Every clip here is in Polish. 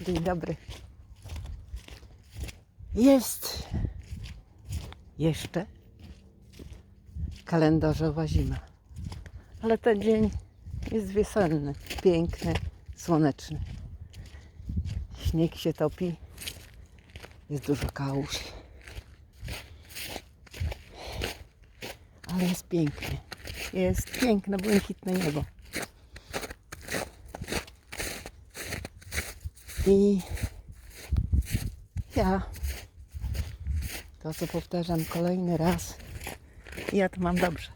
Dzień dobry. Jest jeszcze kalendarzowa zima. Ale ten dzień jest wiosenny, piękny, słoneczny. Śnieg się topi, jest dużo kałuż. Ale jest pięknie. Jest piękne, błękitne niebo. I ja to, co powtarzam kolejny raz, ja to mam dobrze.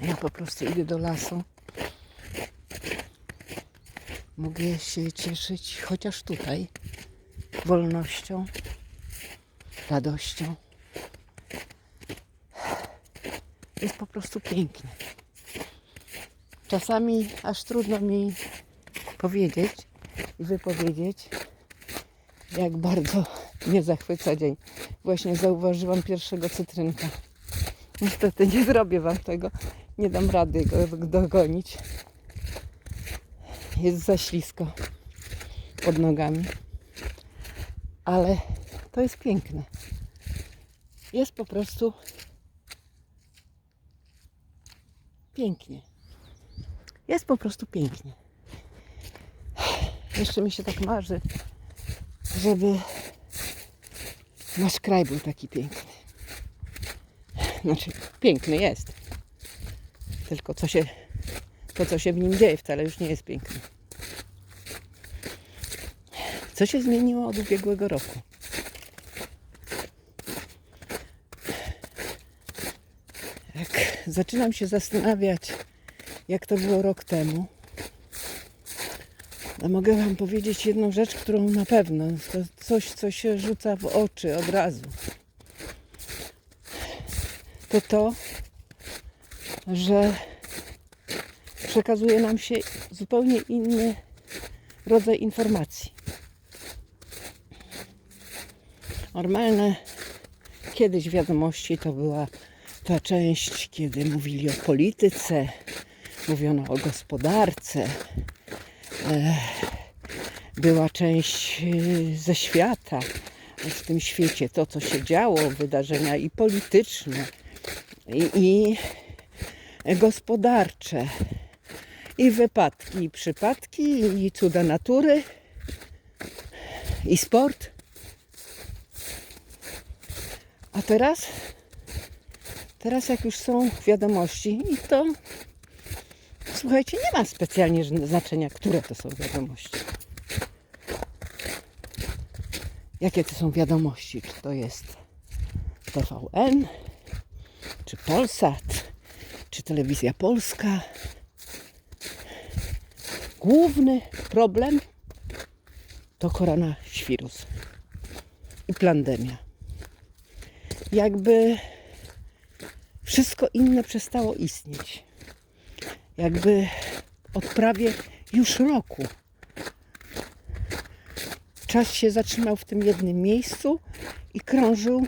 Ja po prostu idę do lasu. Mogę się cieszyć chociaż tutaj wolnością, radością. Jest po prostu pięknie. Czasami aż trudno mi powiedzieć i wypowiedzieć, jak bardzo mnie zachwyca dzień. Właśnie zauważyłam pierwszego cytrynka. Niestety nie zrobię Wam tego. Nie dam rady go dogonić. Jest za ślisko pod nogami. Ale to jest piękne. Jest po prostu pięknie. Jest po prostu pięknie. Jeszcze mi się tak marzy, żeby nasz kraj był taki piękny. Znaczy, piękny jest. Tylko co się, to, co się w nim dzieje, wcale już nie jest piękne. Co się zmieniło od ubiegłego roku? Jak zaczynam się zastanawiać, jak to było rok temu, no mogę Wam powiedzieć jedną rzecz, którą na pewno, to coś, co się rzuca w oczy od razu. To to, że przekazuje nam się zupełnie inny rodzaj informacji. Normalne kiedyś wiadomości to była ta część, kiedy mówili o polityce, mówiono o gospodarce, była część y, ze świata, w tym świecie to, co się działo, wydarzenia i polityczne, i, i gospodarcze, i wypadki, i przypadki, i cuda natury, i sport. A teraz, teraz jak już są wiadomości, i to Słuchajcie, nie ma specjalnie znaczenia, które to są wiadomości. Jakie to są wiadomości? Czy to jest TVN, czy Polsat, czy Telewizja Polska? Główny problem to koronawirus i pandemia. Jakby wszystko inne przestało istnieć jakby od prawie już roku. Czas się zatrzymał w tym jednym miejscu i krążył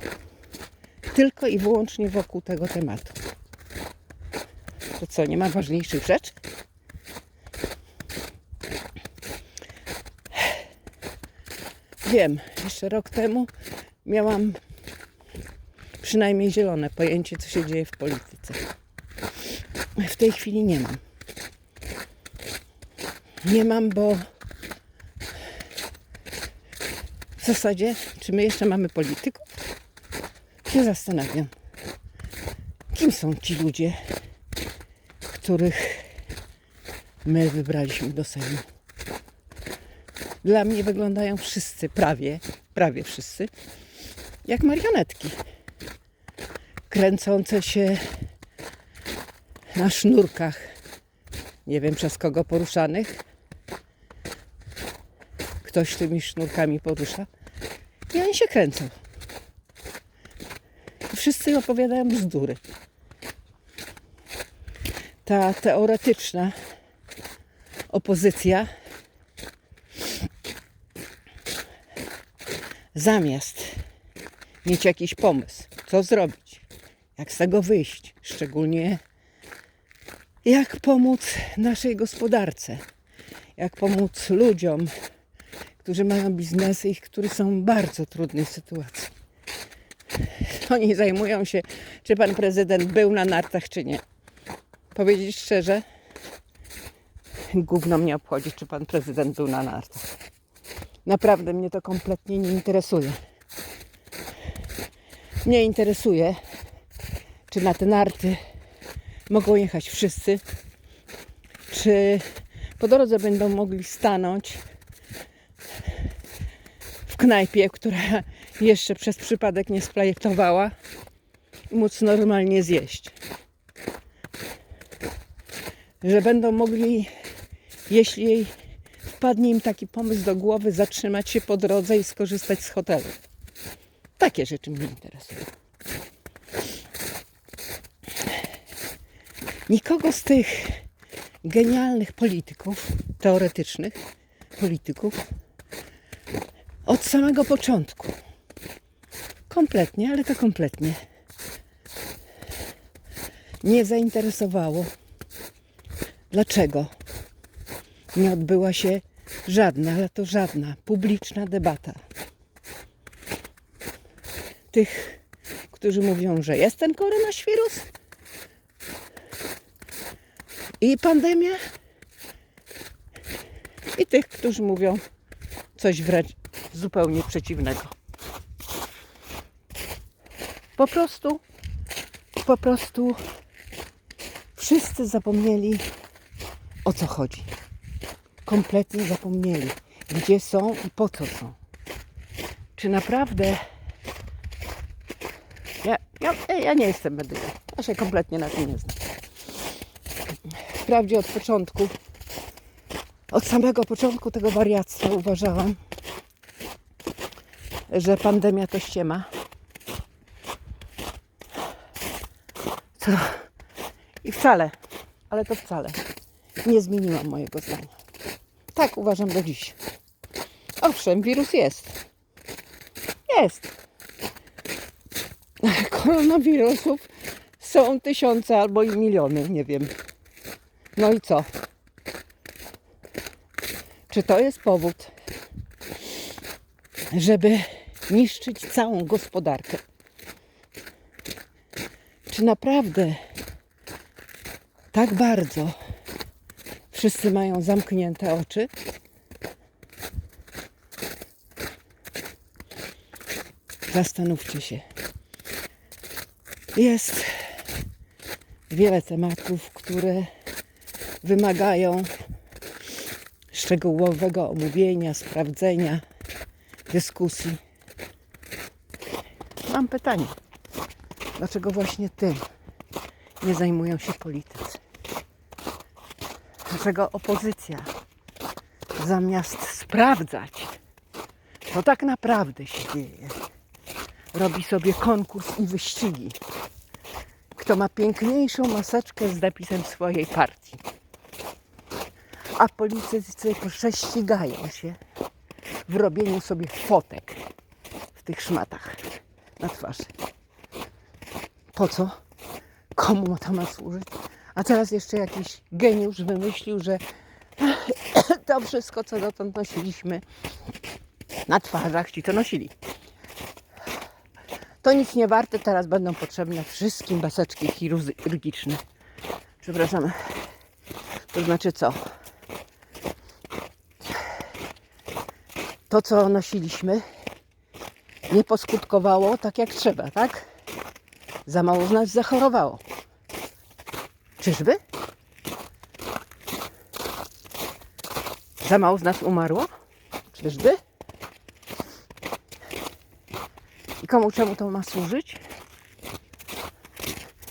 tylko i wyłącznie wokół tego tematu. To co, nie ma ważniejszych rzeczy? Wiem, jeszcze rok temu miałam przynajmniej zielone pojęcie, co się dzieje w polityce. W tej chwili nie mam. Nie mam, bo w zasadzie, czy my jeszcze mamy polityków? Się zastanawiam. Kim są ci ludzie, których my wybraliśmy do Sejmu? Dla mnie wyglądają wszyscy, prawie, prawie wszyscy, jak marionetki. Kręcące się na sznurkach. Nie wiem przez kogo poruszanych. Ktoś tymi sznurkami porusza. I oni się kręcą. Wszyscy opowiadają bzdury. Ta teoretyczna opozycja zamiast mieć jakiś pomysł, co zrobić, jak z tego wyjść, szczególnie jak pomóc naszej gospodarce, jak pomóc ludziom którzy mają biznesy i którzy są w bardzo trudnej sytuacji. Oni zajmują się, czy pan prezydent był na nartach, czy nie. Powiedzieć szczerze, gówno mnie obchodzi, czy pan prezydent był na nartach. Naprawdę mnie to kompletnie nie interesuje. Mnie interesuje, czy na te narty mogą jechać wszyscy, czy po drodze będą mogli stanąć w knajpie, która jeszcze przez przypadek nie splajektowała i móc normalnie zjeść. Że będą mogli, jeśli wpadnie im taki pomysł do głowy, zatrzymać się po drodze i skorzystać z hotelu. Takie rzeczy mnie interesują. Nikogo z tych genialnych polityków, teoretycznych polityków, od samego początku, kompletnie, ale to kompletnie, nie zainteresowało, dlaczego nie odbyła się żadna, ale to żadna publiczna debata? Tych, którzy mówią, że jest ten koronawirus i pandemia, i tych, którzy mówią coś wręcz zupełnie przeciwnego. Po prostu, po prostu wszyscy zapomnieli o co chodzi. Kompletnie zapomnieli, gdzie są i po co są. Czy naprawdę ja, ja, ja nie jestem medykiem. Ja się kompletnie na tym nie znam. Wprawdzie od początku, od samego początku tego wariactwa uważałam, że pandemia to ściema. Co? I wcale, ale to wcale nie zmieniłam mojego zdania. Tak uważam do dziś. Owszem, wirus jest. Jest koronawirusów są tysiące albo i miliony, nie wiem. No i co? Czy to jest powód, żeby niszczyć całą gospodarkę? Czy naprawdę tak bardzo wszyscy mają zamknięte oczy? Zastanówcie się. Jest wiele tematów, które wymagają szczegółowego omówienia, sprawdzenia, dyskusji. Mam pytanie. Dlaczego właśnie tym nie zajmują się politycy? Dlaczego opozycja zamiast sprawdzać, co tak naprawdę się dzieje, robi sobie konkurs i wyścigi kto ma piękniejszą maseczkę z napisem swojej partii. A politycy prześcigają się w robieniu sobie fotek w tych szmatach na twarzy. Po co? Komu to ma służyć? A teraz jeszcze jakiś geniusz wymyślił, że to wszystko, co dotąd nosiliśmy na twarzach, ci to nosili to nic nie warte. Teraz będą potrzebne wszystkim maseczki chirurgiczne. Przepraszam. To znaczy co? To, co nosiliśmy, nie poskutkowało tak jak trzeba, tak? Za mało z nas zachorowało. Czyżby? Za mało z nas umarło? Czyżby? komu czemu to ma służyć?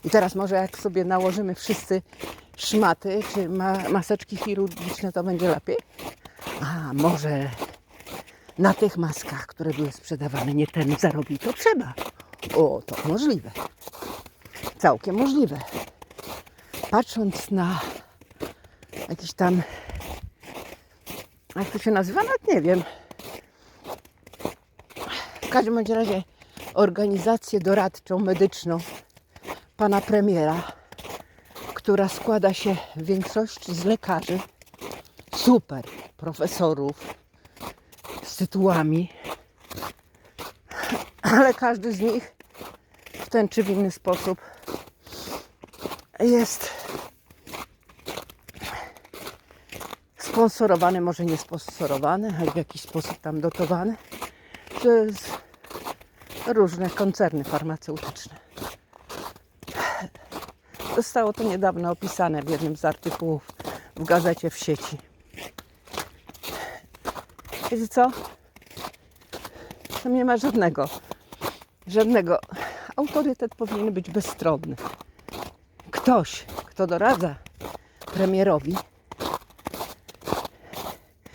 I teraz może jak sobie nałożymy wszyscy szmaty czy ma maseczki chirurgiczne, to będzie lepiej? A może na tych maskach, które były sprzedawane, nie ten zarobił, to trzeba. O, to możliwe. Całkiem możliwe. Patrząc na jakiś tam, jak to się nazywa, nawet nie wiem. W każdym bądź razie organizację doradczą medyczną pana premiera, która składa się w większości z lekarzy, super profesorów, tytułami, ale każdy z nich w ten czy w inny sposób jest sponsorowany, może nie sponsorowany, ale w jakiś sposób tam dotowany przez różne koncerny farmaceutyczne. Zostało to niedawno opisane w jednym z artykułów w gazecie w sieci. Wiecie co? Tam nie ma żadnego, żadnego. Autorytet powinien być bezstronny. Ktoś, kto doradza premierowi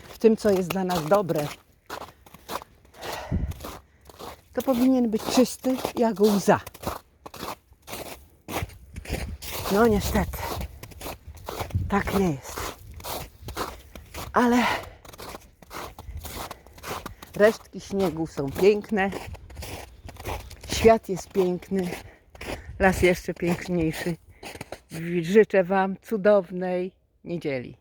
w tym, co jest dla nas dobre, to powinien być czysty jak łza. No niestety, tak nie jest. Ale resztki śniegu są piękne. Świat jest piękny. Las jeszcze piękniejszy. Życzę Wam cudownej niedzieli.